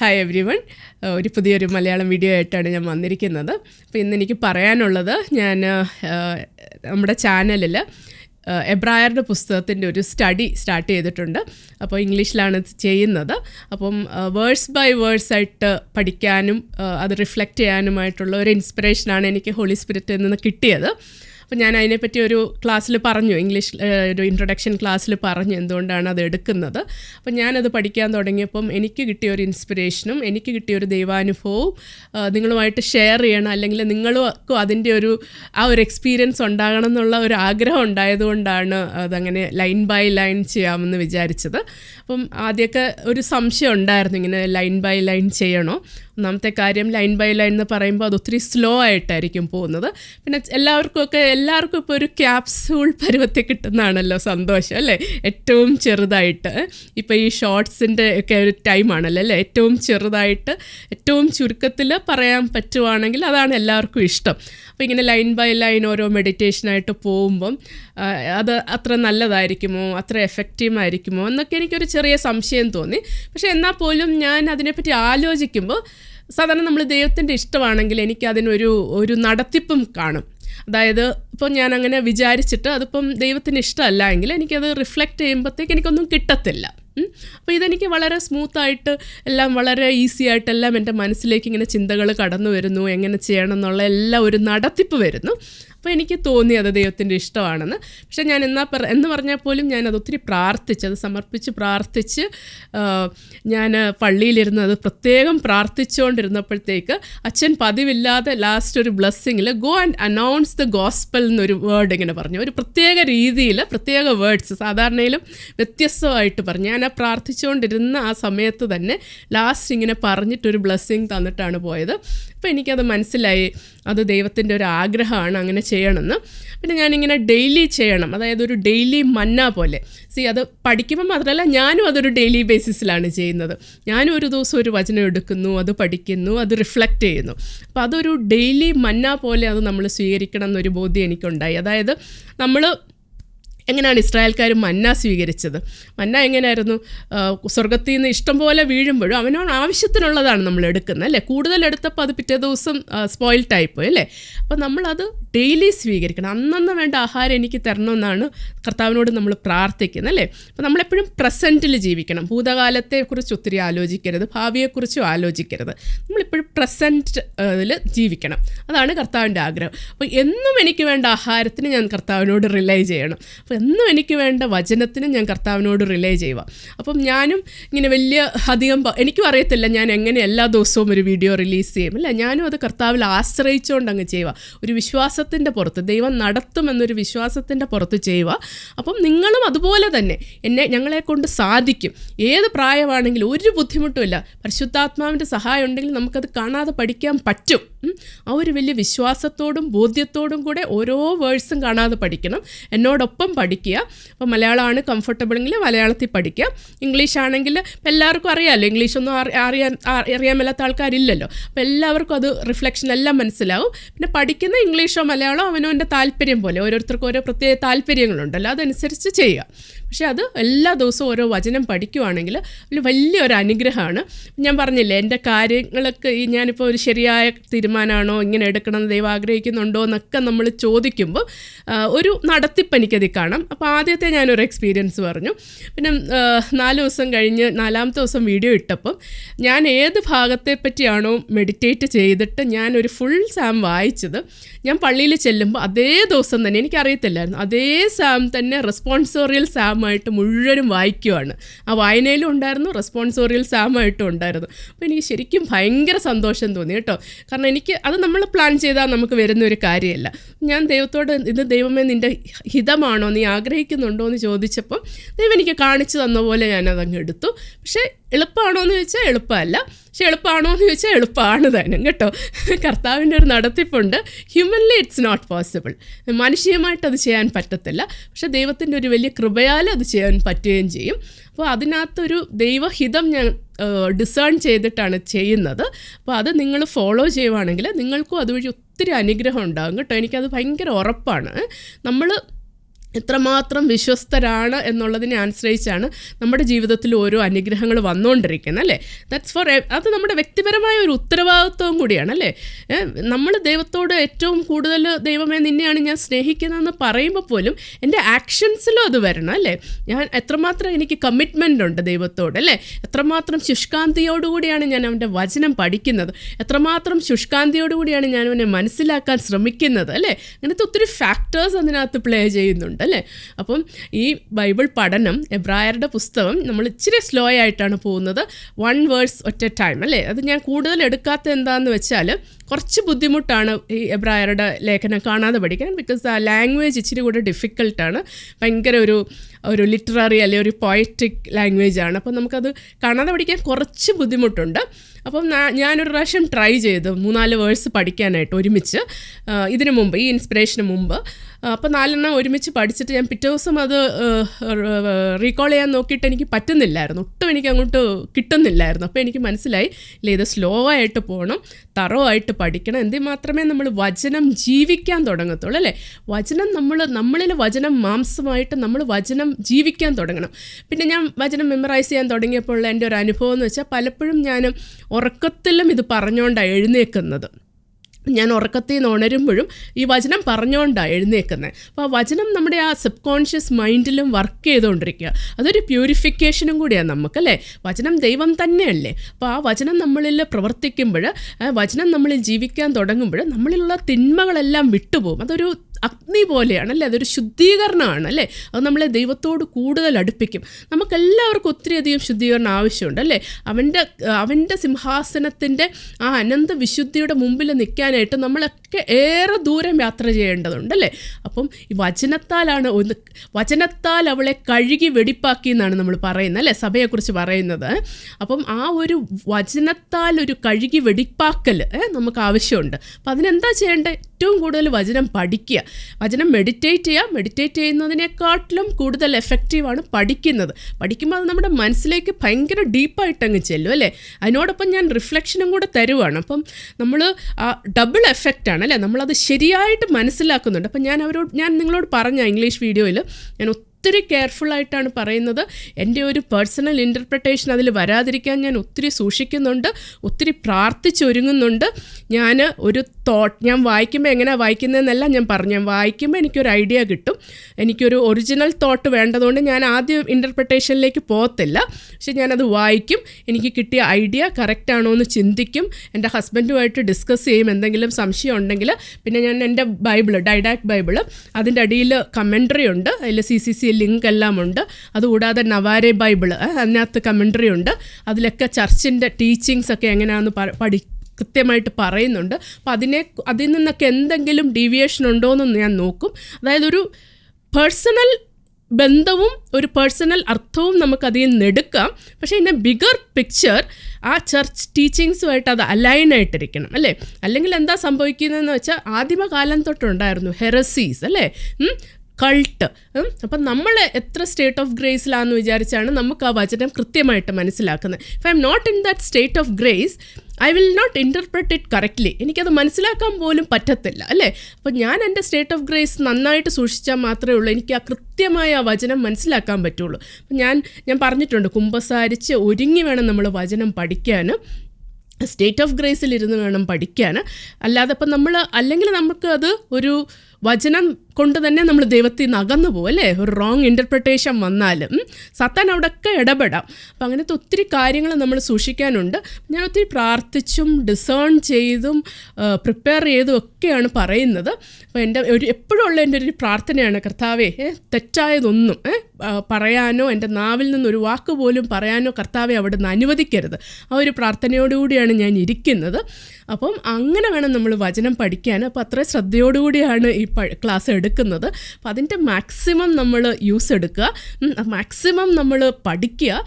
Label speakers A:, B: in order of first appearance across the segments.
A: Hi every one ഒരു പുതിയൊരു Malayalam video ആയിട്ടാണ് ഞാൻ വന്നിരിക്കുന്നത്. അപ്പോൾ ഇന്ന് എനിക്ക് പറയാനുള്ളത് ഞാൻ നമ്മുടെ ചാനലിൽ എബ്രായറുടെ പുസ്തകത്തിന്റെ ഒരു സ്റ്റഡി സ്റ്റാർട്ട് ചെയ്തിട്ടുണ്ട്. അപ്പോൾ ഇംഗ്ലീഷിലാണ് ചെയ്യുന്നത്. അപ്പം വേഴ്സ് ബൈ വേഴ്സ് ആയിട്ട് പഠിക്കാനും അത് റിഫ്ലക്റ്റ് ചെയ്യാനുമായിട്ടുള്ള ഒരു ഇൻസ്പിറേഷനാണ് എനിക്ക് ഹോളി സ്പിരിറ്റിൽ നിന്ന് കിട്ടിയത്. അപ്പോൾ ഞാൻ അതിനെപ്പറ്റി ഒരു ക്ലാസ്സിൽ പറഞ്ഞു ഇംഗ്ലീഷ് ഒരു ഇൻട്രൊഡക്ഷൻ ക്ലാസ്സിൽ പറഞ്ഞു എന്തുകൊണ്ടാണ് അത് എടുക്കുന്നത്. അപ്പോൾ ഞാനത് പഠിക്കാൻ തുടങ്ങിയപ്പം എനിക്ക് കിട്ടിയ ഒരു ഇൻസ്പിറേഷനും എനിക്ക് കിട്ടിയ ഒരു ദൈവാനുഭവവും നിങ്ങളുമായിട്ട് ഷെയർ ചെയ്യണം അല്ലെങ്കിൽ നിങ്ങൾക്കും അതിന്റെ ഒരു ആ ഒരു എക്സ്പീരിയൻസ് ഉണ്ടാകണം എന്നുള്ള ഒരു ആഗ്രഹം ഉണ്ടായതുകൊണ്ടാണ് അതങ്ങനെ ലൈൻ ബൈ ലൈൻ ചെയ്യാമെന്ന് വിചാരിച്ചത്. അപ്പം ആദ്യമൊക്കെ ഒരു സംശയം ഉണ്ടായിരുന്നു ഇങ്ങനെ ലൈൻ ബൈ ലൈൻ ചെയ്യണോ? ഒന്നാമത്തെ കാര്യം ലൈൻ ബൈ ലൈൻ എന്ന് പറയുമ്പോൾ അത് ഒത്തിരി സ്ലോ ആയിട്ടായിരിക്കും പോകുന്നത്. പിന്നെ എല്ലാവർക്കും ഒക്കെ എല്ലാവർക്കും ഇപ്പോൾ ഒരു ക്യാപ്സൂൾ പരുവത്തിൽ കിട്ടുന്നതാണല്ലോ സന്തോഷം അല്ലേ? ഏറ്റവും ചെറുതായിട്ട്. ഇപ്പോൾ ഈ ഷോർട്സിന്റെ ഒക്കെ ഒരു ടൈമാണല്ലോ അല്ലേ? ഏറ്റവും ചെറുതായിട്ട് ഏറ്റവും ചുരുക്കത്തിൽ പറയാൻ പറ്റുവാണെങ്കിൽ അതാണ് എല്ലാവർക്കും ഇഷ്ടം. അപ്പോൾ ഇങ്ങനെ ലൈൻ ബൈ ലൈൻ ഓരോ മെഡിറ്റേഷനായിട്ട് പോകുമ്പം അത് അത്ര നല്ലതായിരിക്കുമോ? അത്ര എഫക്റ്റീവ് ആയിരിക്കുമോ? എന്നൊക്കെ എനിക്കൊരു ചെറിയ സംശയം തോന്നി. പക്ഷേ എന്നാൽ പോലും ഞാൻ അതിനെപ്പറ്റി ആലോചിക്കുമ്പോൾ സാധാരണ നമ്മൾ ദൈവത്തിന്റെ ഇഷ്ടമാണെങ്കിൽ എനിക്ക് അതിനൊരു ഒരു നടത്തിപ്പും കാണും. അതായത് ഇപ്പോൾ ഞാൻ അങ്ങനെ വിചാരിച്ചിട്ട് അതിപ്പം ദൈവത്തിന് ഇഷ്ടമല്ല എങ്കിൽ എനിക്കത് റിഫ്ലക്റ്റ് ചെയ്യുമ്പോഴത്തേക്ക് എനിക്കൊന്നും കിട്ടത്തില്ല. അപ്പോൾ ഇതെനിക്ക് വളരെ സ്മൂത്തായിട്ട് എല്ലാം വളരെ ഈസി ആയിട്ടെല്ലാം എന്റെ മനസ്സിലേക്ക് ഇങ്ങനെ ചിന്തകൾ കടന്നു വരുന്നു. എങ്ങനെ ചെയ്യണം എന്നുള്ള എല്ലാം ഒരു നടത്തിപ്പ് വരുന്നു. അപ്പോൾ എനിക്ക് തോന്നി അത് ദൈവത്തിന്റെ ഇഷ്ടമാണെന്ന്. പക്ഷേ ഞാൻ എന്നാ പറ എന്ന് പറഞ്ഞാൽ പോലും ഞാൻ അത് ഒത്തിരി പ്രാർത്ഥിച്ച് അത് സമർപ്പിച്ച് പ്രാർത്ഥിച്ച് ഞാൻ പള്ളിയിലിരുന്ന് അത് പ്രത്യേകം പ്രാർത്ഥിച്ചുകൊണ്ടിരുന്നപ്പോഴത്തേക്ക് അച്ഛൻ പതിവില്ലാതെ ലാസ്റ്റ് ഒരു ബ്ലെസ്സിങ്ങിൽ go and announce the gospel എന്നൊരു വേർഡ് ഇങ്ങനെ പറഞ്ഞു. ഒരു പ്രത്യേക രീതിയിൽ പ്രത്യേക വേർഡ്സ് സാധാരണയിലും വ്യത്യസ്തമായിട്ട് പറഞ്ഞു. ഞാൻ ആ പ്രാർത്ഥിച്ചുകൊണ്ടിരുന്ന ആ സമയത്ത് തന്നെ ലാസ്റ്റ് ഇങ്ങനെ പറഞ്ഞിട്ടൊരു ബ്ലെസ്സിങ് തന്നിട്ടാണ് പോയത്. അപ്പോൾ എനിക്കത് മനസ്സിലായി. അത് ദൈവത്തിന്റെ ഒരു ആഗ്രഹമാണ് അങ്ങനെ ചെയ്യണമെന്ന്. പിന്നെ ഞാനിങ്ങനെ ഡെയിലി ചെയ്യണം. അതായത് ഒരു ഡെയിലി മന്ന പോലെ. സി അത് പഠിക്കുമ്പോൾ മാത്രമല്ല ഞാനും അതൊരു ഡെയിലി ബേസിസിലാണ് ചെയ്യുന്നത്. ഞാനും ഒരു ദിവസം ഒരു വചനം എടുക്കുന്നു അത് പഠിക്കുന്നു അത് റിഫ്ലക്റ്റ് ചെയ്യുന്നു. അപ്പോൾ അതൊരു ഡെയിലി മന്ന പോലെ അത് നമ്മൾ സ്വീകരിക്കണം എന്നൊരു ബോധ്യം എനിക്കുണ്ടായി. അതായത് നമ്മൾ എങ്ങനെയാണ് ഇസ്രായേൽക്കാർ മന്ന സ്വീകരിച്ചത്? മന്ന എങ്ങനെയായിരുന്നു? സ്വർഗത്തിൽ നിന്ന് ഇഷ്ടംപോലെ വീഴുമ്പോഴും അവനോട് ആവശ്യത്തിനുള്ളതാണ് നമ്മൾ എടുക്കുന്നത് അല്ലേ? കൂടുതൽ എടുത്തപ്പോൾ അത് പിറ്റേ ദിവസം സ്പോയിൽഡായി ടൈപ്പ് അല്ലേ? അപ്പോൾ നമ്മളത് ഡെയിലി സ്വീകരിക്കണം. അന്നന്ന് വേണ്ട ആഹാരം എനിക്ക് തരണമെന്നാണ് കർത്താവിനോട് നമ്മൾ പ്രാർത്ഥിക്കുന്നത് അല്ലേ? അപ്പോൾ നമ്മളെപ്പോഴും പ്രസന്റിൽ ജീവിക്കണം. ഭൂതകാലത്തെക്കുറിച്ച് ഒത്തിരി ആലോചിക്കരുത് ഭാവിയെക്കുറിച്ചും ആലോചിക്കരുത്. നമ്മളിപ്പോഴും പ്രസന്റ് ഇതിൽ ജീവിക്കണം. അതാണ് കർത്താവിന്റെ ആഗ്രഹം. അപ്പോൾ എന്നും എനിക്ക് വേണ്ട ആഹാരത്തിന് ഞാൻ കർത്താവിനോട് റിലൈ ചെയ്യണം. അപ്പോൾ എന്നും എനിക്ക് വേണ്ട വചനത്തിന് ഞാൻ കർത്താവിനോട് റിലേ ചെയ്യുക. അപ്പം ഞാനും ഇങ്ങനെ വലിയ അധികം എനിക്കും അറിയത്തില്ല ഞാൻ എങ്ങനെ എല്ലാ ദിവസവും ഒരു വീഡിയോ റിലീസ് ചെയ്യും. അല്ല ഞാനും അത് കർത്താവിൽ ആശ്രയിച്ചുകൊണ്ട് അങ്ങ് ചെയ്യുക. ഒരു വിശ്വാസത്തിന്റെ പുറത്ത് ദൈവം നടത്തുമെന്നൊരു വിശ്വാസത്തിന്റെ പുറത്ത് ചെയ്യുക. അപ്പം നിങ്ങളും അതുപോലെ തന്നെ എന്നെ ഞങ്ങളെ കൊണ്ട് സാധിക്കും. ഏത് പ്രായമാണെങ്കിലും ഒരു ബുദ്ധിമുട്ടുമില്ല. പരിശുദ്ധാത്മാവിന്റെ സഹായം ഉണ്ടെങ്കിൽ നമുക്കത് കാണാതെ പഠിക്കാൻ പറ്റും. ആ ഒരു വലിയ വിശ്വാസത്തോടും ബോധ്യത്തോടും കൂടെ ഓരോ വേഴ്സും കാണാതെ പഠിക്കണം. എന്നോടൊപ്പം പഠിക്കുക. അപ്പോൾ മലയാളമാണ് കംഫർട്ടബിളെങ്കിൽ മലയാളത്തിൽ പഠിക്കുക. ഇംഗ്ലീഷ് ആണെങ്കിൽ എല്ലാവർക്കും അറിയാമല്ലോ ഇംഗ്ലീഷ് ഒന്നും അറിയാൻ അറിയാൻ മേലാത്ത ആൾക്കാരില്ലല്ലോ. അപ്പോൾ എല്ലാവർക്കും അത് റിഫ്ലക്ഷൻ എല്ലാം മനസ്സിലാവും. പിന്നെ പഠിക്കുന്ന ഇംഗ്ലീഷോ മലയാളമോ അവനവന്റെ താല്പര്യം പോലെ. ഓരോരുത്തർക്കും ഓരോ പ്രത്യേക താല്പര്യങ്ങളുണ്ടല്ലോ. അതനുസരിച്ച് ചെയ്യുക. പക്ഷേ അത് എല്ലാ ദിവസവും ഓരോ വചനം പഠിക്കുവാണെങ്കിൽ വലിയൊരു അനുഗ്രഹമാണ്. ഞാൻ പറഞ്ഞില്ലേ എന്റെ കാര്യങ്ങളൊക്കെ ഈ ഞാനിപ്പോൾ ഒരു ശരിയായ തീരുമാനമാണോ? ഇങ്ങനെ എടുക്കണം ദൈവം ആഗ്രഹിക്കുന്നുണ്ടോ എന്നൊക്കെ നമ്മൾ ചോദിക്കുമ്പോൾ ഒരു നടത്തിപ്പ് എനിക്കത് കാണാം. അപ്പോൾ ആദ്യത്തെ ഞാനൊരു എക്സ്പീരിയൻസ് പറഞ്ഞു. പിന്നെ നാല് ദിവസം കഴിഞ്ഞ് നാലാമത്തെ ദിവസം വീഡിയോ ഇട്ടപ്പം ഞാൻ ഏത് ഭാഗത്തെ പറ്റിയാണോ മെഡിറ്റേറ്റ് ചെയ്തിട്ട് ഞാനൊരു ഫുൾ സാം വായിച്ചത് ഞാൻ പള്ളിയിൽ ചെല്ലുമ്പോൾ അതേ ദിവസം തന്നെ എനിക്കറിയത്തില്ലായിരുന്നു അതേ സാം തന്നെ റെസ്പോൺസോറിയൽ സാമായിട്ട് മുഴുവനും വായിക്കുവാണ്. ആ വായനയിലും ഉണ്ടായിരുന്നു റെസ്പോൺസോറിയൽ സാമായിട്ടും ഉണ്ടായിരുന്നു. അപ്പോൾ എനിക്ക് ശരിക്കും ഭയങ്കര സന്തോഷം തോന്നി കേട്ടോ. കാരണം അത് നമ്മൾ പ്ലാൻ ചെയ്താൽ നമുക്ക് വരുന്ന ഒരു കാര്യമല്ല. ഞാൻ ദൈവത്തോട് ഇത് ദൈവമേ നിന്റെ ഹിതമാണോ നീ ആഗ്രഹിക്കുന്നുണ്ടോ എന്ന് ചോദിച്ചപ്പോൾ ദൈവം എനിക്ക് കാണിച്ചു തന്ന പോലെ ഞാൻ അതങ്ങ് എടുത്തു. പക്ഷേ എളുപ്പമാണോ എന്ന് ചോദിച്ചാൽ എളുപ്പമല്ല. പക്ഷെ എളുപ്പമാണോ എന്ന് ചോദിച്ചാൽ എളുപ്പമാണ് തന്നെ കേട്ടോ. കർത്താവിന്റെ ഒരു നടത്തിപ്പുണ്ട്. ഹ്യൂമൻലി ഇറ്റ്സ് നോട്ട് പോസിബിൾ മനുഷ്യമായിട്ട് അത് ചെയ്യാൻ പറ്റത്തില്ല. പക്ഷെ ദൈവത്തിന്റെ ഒരു വലിയ കൃപയാൽ അത് ചെയ്യാൻ പറ്റുകയും ചെയ്യും. അപ്പോൾ അതിനകത്തൊരു ദൈവഹിതം ഞാൻ ഡിസേൺ ചെയ്തിട്ടാണ് ചെയ്യുന്നത്. അപ്പോൾ അത് നിങ്ങൾ ഫോളോ ചെയ്യുവാണെങ്കിൽ നിങ്ങൾക്കും അതുവഴി ഒത്തിരി അനുഗ്രഹം ഉണ്ടാകും കേട്ടോ. എനിക്കത് ഭയങ്കര ഉറപ്പാണ്. നമ്മൾ എത്രമാത്രം വിശ്വസ്തരാണ് എന്നുള്ളതിനെ ആശ്രയിച്ചാണ് നമ്മുടെ ജീവിതത്തിൽ ഓരോ അനുഗ്രഹങ്ങൾ വന്നുകൊണ്ടിരിക്കുന്നത് അല്ലേ? ദാറ്റ്സ് ഫോർ അത് നമ്മുടെ വ്യക്തിപരമായ ഒരു ഉത്തരവാദിത്വവും കൂടിയാണ് അല്ലേ? നമ്മൾ ദൈവത്തോട് ഏറ്റവും കൂടുതൽ ദൈവമേ നിന്നെയാണ് ഞാൻ സ്നേഹിക്കുന്നതെന്ന് പറയുമ്പോൾ പോലും എന്റെ ആക്ഷൻസിലും അത് വരണം അല്ലേ? ഞാൻ എത്രമാത്രം എനിക്ക് കമ്മിറ്റ്മെന്റ് ഉണ്ട് ദൈവത്തോട് അല്ലേ? എത്രമാത്രം ശുഷ്കാന്തിയോടുകൂടിയാണ് ഞാൻ അവന്റെ വചനം പഠിക്കുന്നത് എത്രമാത്രം ശുഷ്കാന്തിയോടുകൂടിയാണ് ഞാൻ അവനെ മനസ്സിലാക്കാൻ ശ്രമിക്കുന്നത് അല്ലേ? അങ്ങനത്തെ ഒത്തിരി ഫാക്ടേഴ്സ് അതിനകത്ത് പ്ലേ ചെയ്യുന്നുണ്ട്. അല്ലേ? അപ്പം ഈ ബൈബിൾ പഠനം എബ്രായരുടെ പുസ്തകം നമ്മൾ ഇച്ചിരി സ്ലോ ആയിട്ടാണ് പോകുന്നത്. വൺ വേഴ്സ് ഒറ്റ ടൈം അല്ലേ? അത് ഞാൻ കൂടുതൽ എടുക്കാത്ത എന്താണെന്ന് വെച്ചാൽ കുറച്ച് ബുദ്ധിമുട്ടാണ് ഈ എബ്രായരുടെ ലേഖനം കാണാതെ പഠിക്കാൻ ബിക്കോസ് ആ ലാംഗ്വേജ് ഇച്ചിരി കൂടെ ഡിഫിക്കൽട്ടാണ് ഭയങ്കര ഒരു ഒരു ലിറ്റററി അല്ലെങ്കിൽ ഒരു പോയറ്റിക് ലാംഗ്വേജ് ആണ്. അപ്പം നമുക്കത് കാണാതെ പഠിക്കാൻ കുറച്ച് ബുദ്ധിമുട്ടുണ്ട്. അപ്പം ഞാനൊരു പ്രാവശ്യം ട്രൈ ചെയ്ത്. മൂന്നാൽ വേഴ്സ് പഠിക്കാനായിട്ട് ഒരുമിച്ച്. ഇതിനു മുമ്പ് ഈ ഇൻസ്പിറേഷന് മുമ്പ്. അപ്പോൾ നാലെണ്ണം ഒരുമിച്ച് പഠിച്ചിട്ട് ഞാൻ പിറ്റേ ദിവസം അത് റീകോൾ ചെയ്യാൻ നോക്കിയിട്ട് എനിക്ക് പറ്റുന്നില്ലായിരുന്നു. ഒട്ടും എനിക്ക് അങ്ങോട്ട് കിട്ടുന്നില്ലായിരുന്നു. അപ്പോൾ എനിക്ക് മനസ്സിലായി ഇല്ല ഇത് സ്ലോ ആയിട്ട് പോകണം തറോ ആയിട്ട് പഠിക്കണം. എന്തിൽ മാത്രമേ നമ്മൾ വചനം ജീവിക്കാൻ തുടങ്ങത്തുള്ളൂ അല്ലേ? വചനം നമ്മൾ നമ്മളിൽ വചനം മാംസമായിട്ട് നമ്മൾ വചനം ജീവിക്കാൻ തുടങ്ങണം. പിന്നെ ഞാൻ വചനം മെമ്മറൈസ് ചെയ്യാൻ തുടങ്ങിയപ്പോൾ എന്റെ ഒരു അനുഭവം എന്ന് വെച്ചാൽ പലപ്പോഴും ഞാൻ ഉറക്കത്തിലും ഇത് പറഞ്ഞുകൊണ്ടാണ് എഴുന്നേക്കുന്നത്. ഞാൻ ഉറക്കത്തിൽ നിന്ന് ഉണരുമ്പോഴും ഈ വചനം പറഞ്ഞുകൊണ്ടാണ് എഴുന്നേക്കുന്നത് അപ്പോൾ ആ വചനം നമ്മുടെ ആ സബ് കോൺഷ്യസ് മൈൻഡിലും വർക്ക് ചെയ്തുകൊണ്ടിരിക്കുക അതൊരു പ്യൂരിഫിക്കേഷനും കൂടിയാണ് നമുക്കല്ലേ? വചനം ദൈവം തന്നെയല്ലേ? അപ്പോൾ ആ വചനം നമ്മളിൽ പ്രവർത്തിക്കുമ്പോൾ വചനം നമ്മളിൽ ജീവിക്കാൻ തുടങ്ങുമ്പോൾ നമ്മളിലുള്ള തിന്മകളെല്ലാം വിട്ടുപോകും. അതൊരു അഗ്നി പോലെയാണ് അല്ലേ? അതൊരു ശുദ്ധീകരണമാണ് അല്ലേ? അത് നമ്മളെ ദൈവത്തോട് കൂടുതൽ അടുപ്പിക്കും. നമുക്കെല്ലാവർക്കും ഒത്തിരിയധികം ശുദ്ധീകരണം ആവശ്യമുണ്ട് അല്ലേ? അവന്റെ അവന്റെ സിംഹാസനത്തിന്റെ ആ അനന്ത വിശുദ്ധിയുടെ മുമ്പിൽ നിൽക്കാനായിട്ട് നമ്മളൊക്കെ ഏറെ ദൂരം യാത്ര ചെയ്യേണ്ടതുണ്ട് അല്ലേ? അപ്പം ഈ വചനത്താലാണ് ഒന്ന് വചനത്താൽ അവളെ കഴുകി വെടിപ്പാക്കി എന്നാണ് നമ്മൾ പറയുന്നത് അല്ലേ? സഭയെക്കുറിച്ച് പറയുന്നത്. അപ്പം ആ ഒരു വചനത്താൽ ഒരു കഴുകി വെടിപ്പാക്കൽ നമുക്ക് ആവശ്യമുണ്ട്. അപ്പം അതിനെന്താ ചെയ്യേണ്ടത് ഏറ്റവും കൂടുതൽ വചനം പഠിക്കുക. വചനം മെഡിറ്റേറ്റ് ചെയ്യുക. മെഡിറ്റേറ്റ് ചെയ്യുന്നതിനെക്കാട്ടിലും കൂടുതൽ എഫക്റ്റീവാണ് പഠിക്കുന്നത്. പഠിക്കുമ്പോൾ അത് നമ്മുടെ മനസ്സിലേക്ക് ഭയങ്കര ഡീപ്പായിട്ടങ്ങ് ചെല്ലും അല്ലേ? അതിനോടൊപ്പം ഞാൻ റിഫ്ലക്ഷനും കൂടെ തരുവാണ്. അപ്പം നമ്മൾ ഡബിൾ എഫക്റ്റാണ് അല്ലേ? നമ്മളത് ശരിയായിട്ട് മനസ്സിലാക്കുന്നുണ്ട്. അപ്പം ഞാൻ അവരോട് ഞാൻ നിങ്ങളോട് പറഞ്ഞ ഇംഗ്ലീഷ് വീഡിയോയിൽ ഞാൻ ഒത്തിരി കെയർഫുൾ ആയിട്ടാണ് പറയുന്നത്. എന്റെ ഒരു പേഴ്സണൽ ഇന്റർപ്രിട്ടേഷൻ അതിൽ വരാതിരിക്കാൻ ഞാൻ ഒത്തിരി സൂക്ഷിക്കുന്നുണ്ട് ഒത്തിരി പ്രാർത്ഥിച്ചൊരുങ്ങുന്നുണ്ട് ഞാൻ ഒരു തോട്ട് ഞാൻ വായിക്കുമ്പോൾ എങ്ങനെയാണ് വായിക്കുന്നതെന്നല്ല ഞാൻ പറഞ്ഞു ഞാൻ വായിക്കുമ്പോൾ എനിക്കൊരു ഐഡിയ കിട്ടും. എനിക്കൊരു ഒറിജിനൽ തോട്ട് വേണ്ടതുകൊണ്ട് ഞാൻ ആദ്യം ഇന്റർപ്രിട്ടേഷനിലേക്ക് പോകത്തില്ല. പക്ഷെ ഞാനത് വായിക്കും എനിക്ക് കിട്ടിയ ഐഡിയ കറക്റ്റ് ആണോ എന്ന് ചിന്തിക്കും. എന്റെ ഹസ്ബൻഡുമായിട്ട് ഡിസ്കസ് ചെയ്യും എന്തെങ്കിലും സംശയം ഉണ്ടെങ്കിൽ. പിന്നെ ഞാൻ എന്റെ ബൈബിൾ ഡൈഡാക്ട് ബൈബിൾ അതിന്റെ അടിയിൽ കമൻട്രി ഉണ്ട്. അതിൽ സി സി സി ലിങ്ക് എല്ലാം ഉണ്ട് അതുകൂടാതെ നവാരെ ബൈബിൾ അതിനകത്ത് കമൻട്രി ഉണ്ട്. അതിലൊക്കെ ചർച്ചിന്റെ ടീച്ചിങ്സ് ഒക്കെ എങ്ങനെയാണെന്ന് പഠി കൃത്യമായിട്ട് പറയുന്നുണ്ട്. അപ്പോൾ അതിനെ അതിൽ നിന്നൊക്കെ എന്തെങ്കിലും ഡീവിയേഷൻ ഉണ്ടോ എന്ന് ഞാൻ നോക്കും. അതായത് ഒരു പേഴ്സണൽ ബന്ധവും ഒരു പേഴ്സണൽ അർത്ഥവും നമുക്ക് അതിൽ നിന്ന് എടുക്കാം. പക്ഷേ ഇതിന്റെ ബിഗർ പിക്ചർ ആ ചർച്ച് ടീച്ചിങ്സുമായിട്ട് അത് അലൈൻ ആയിട്ടിരിക്കണം അല്ലേ? അല്ലെങ്കിൽ എന്താ സംഭവിക്കുന്നതെന്ന് വെച്ചാൽ ആദിമകാലം തൊട്ടുണ്ടായിരുന്നു ഹെറസീസ് അല്ലേ? കൾട്ട് അപ്പം നമ്മൾ എത്ര സ്റ്റേറ്റ് ഓഫ് ഗ്രേസിലാണെന്ന് വിചാരിച്ചാണ് നമുക്ക് ആ വചനം കൃത്യമായിട്ട് മനസ്സിലാക്കുന്നത്. If I'm not in that state of grace I will not interpret it correctly എനിക്കത് മനസ്സിലാക്കാൻ പോലും പറ്റത്തില്ല അല്ലേ? അപ്പം ഞാൻ എന്റെ സ്റ്റേറ്റ് ഓഫ് ഗ്രേസ് നന്നായിട്ട് സൂക്ഷിച്ചാൽ മാത്രമേ ഉള്ളൂ. എനിക്ക് ആ കൃത്യമായ ആ വചനം മനസ്സിലാക്കാൻ പറ്റുള്ളൂ. ഞാൻ ഞാൻ പറഞ്ഞിട്ടുണ്ട് കുമ്പസാരിച്ച് ഒരുങ്ങി വേണം നമ്മൾ വചനം പഠിക്കാൻ സ്റ്റേറ്റ് ഓഫ് ഗ്രേസിലിരുന്ന് വേണം പഠിക്കാൻ അല്ലാതെ ഇപ്പം നമ്മൾ അല്ലെങ്കിൽ നമുക്ക് അത് ഒരു വചനം കൊണ്ട് തന്നെ നമ്മൾ ദൈവത്തിൽ നിന്ന് അകന്നു പോകും അല്ലേ? ഒരു റോങ് ഇന്റർപ്രിട്ടേഷൻ വന്നാലും സത്താൻ അവിടെയൊക്കെ ഇടപെടാം. അപ്പം അങ്ങനത്തെ ഒത്തിരി കാര്യങ്ങൾ നമ്മൾ സൂക്ഷിക്കാനുണ്ട്. ഞാൻ ഒത്തിരി പ്രാർത്ഥിച്ചും ഡിസേൺ ചെയ്തും പ്രിപ്പയർ ചെയ്തും ഒക്കെയാണ് പറയുന്നത്. അപ്പോൾ എന്റെ ഒരു എപ്പോഴും ഉള്ള എന്റെ ഒരു പ്രാർത്ഥനയാണ് കർത്താവേ തെറ്റായതൊന്നും പറയാനോ എന്റെ നാവിൽ നിന്ന് ഒരു വാക്ക് പോലും പറയാനോ കർത്താവെ അവിടെ നിന്ന് അനുവദിക്കരുത്. ആ ഒരു പ്രാർത്ഥനയോടുകൂടിയാണ് ഞാൻ ഇരിക്കുന്നത്. അപ്പം അങ്ങനെ വേണം നമ്മൾ വചനം പഠിക്കാൻ. അപ്പോൾ അത്ര ശ്രദ്ധയോടുകൂടിയാണ് ഈ ക്ലാസ് എടുക്കുന്നത്. അപ്പോൾ അതിന്റെ മാക്സിമം നമ്മൾ യൂസ് എടുക്കുക. മാക്സിമം നമ്മൾ പഠിക്കുക.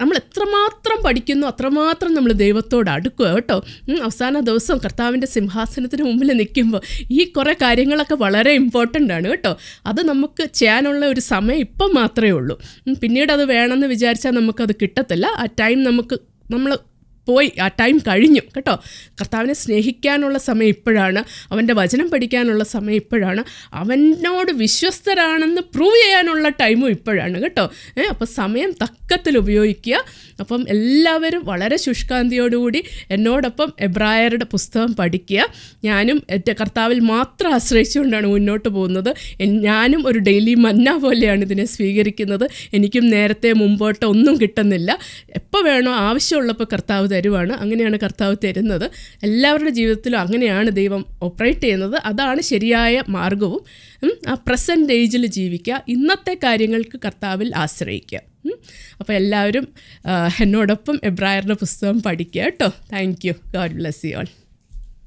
A: നമ്മൾ എത്രമാത്രം പഠിക്കുന്നു അത്രമാത്രം നമ്മൾ ദൈവത്തോട് അടുക്കുക കേട്ടോ. അവസാന ദിവസം കർത്താവിന്റെ സിംഹാസനത്തിന് മുമ്പിൽ നിൽക്കുമ്പോൾ ഈ കുറേ കാര്യങ്ങളൊക്കെ വളരെ ഇമ്പോർട്ടന്റ് ആണ് കേട്ടോ. അത് നമുക്ക് ചെയ്യാനുള്ള ഒരു സമയം ഇപ്പം മാത്രമേ ഉള്ളൂ. പിന്നീട് അത് വേണമെന്ന് വിചാരിച്ചാൽ നമുക്കത് കിട്ടത്തില്ല. ആ ടൈം നമുക്ക് നമ്മൾ പോയി ആ ടൈം കഴിഞ്ഞു. കേട്ടോ? കർത്താവിനെ സ്നേഹിക്കാനുള്ള സമയം ഇപ്പോഴാണ്. അവന്റെ വചനം പഠിക്കാനുള്ള സമയം ഇപ്പോഴാണ്. അവനോട് വിശ്വസ്തരാണെന്ന് പ്രൂവ് ചെയ്യാനുള്ള ടൈമും ഇപ്പോഴാണ്. കേട്ടോ? ഏ അപ്പോൾ സമയം തക്കത്തിൽ ഉപയോഗിക്കുക. അപ്പം എല്ലാവരും വളരെ ശുഷ്കാന്തിയോടുകൂടി എന്നോടൊപ്പം എബ്രായരുടെ പുസ്തകം പഠിക്കുക. ഞാനും എന്റെ കർത്താവിൽ മാത്രം ആശ്രയിച്ചുകൊണ്ടാണ് മുന്നോട്ട് പോകുന്നത്. ഞാനും ഒരു ഡെയിലി മന്ന പോലെയാണ് ഇതിനെ സ്വീകരിക്കുന്നത്. എനിക്കും നേരത്തെ മുമ്പോട്ട് ഒന്നും കിട്ടുന്നില്ല. എപ്പോൾ വേണോ ആവശ്യമുള്ളപ്പോൾ കർത്താവ് തരുവാണ്. അങ്ങനെയാണ് കർത്താവ് തരുന്നത്. എല്ലാവരുടെ ജീവിതത്തിലും അങ്ങനെയാണ് ദൈവം ഓപ്പറേറ്റ് ചെയ്യുന്നത്. അതാണ് ശരിയായ മാർഗവും. ആ പ്രസന്റ് ഏജിൽ ജീവിക്കുക. ഇന്നത്തെ കാര്യങ്ങൾക്ക് കർത്താവിൽ ആശ്രയിക്കുക. അപ്പോൾ എല്ലാവരും എന്നോടൊപ്പം എബ്രായറിന്റെ പുസ്തകം പഠിക്കുക കേട്ടോ. Thank you God bless you all